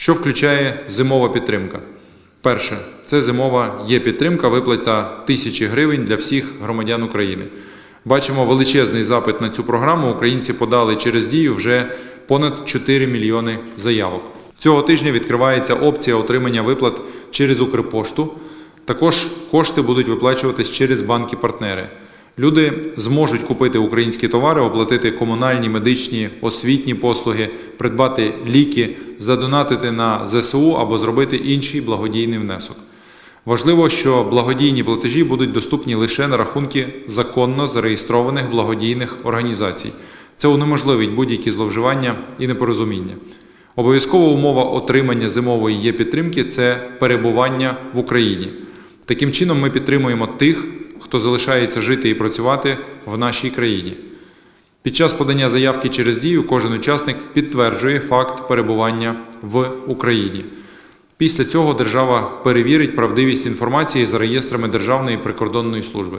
Що включає зимова підтримка? Перше, це зимова є підтримка, виплата тисячі гривень для всіх громадян України. Бачимо величезний запит на цю програму. Українці подали через дію вже понад 4 мільйони заявок. Цього тижня відкривається опція отримання виплат через Укрпошту. Також кошти будуть виплачуватись через банки-партнери. Люди зможуть купити українські товари, оплатити комунальні, медичні, освітні послуги, придбати ліки, задонатити на ЗСУ або зробити інший благодійний внесок. Важливо, що благодійні платежі будуть доступні лише на рахунки законно зареєстрованих благодійних організацій. Це унеможливить будь-які зловживання і непорозуміння. Обов'язкова умова отримання зимової є підтримки це перебування в Україні. Таким чином, ми підтримуємо тих, хто залишається жити і працювати в нашій країні. Під час подання заявки через дію кожен учасник підтверджує факт перебування в Україні. Після цього держава перевірить правдивість інформації за реєстрами Державної прикордонної служби.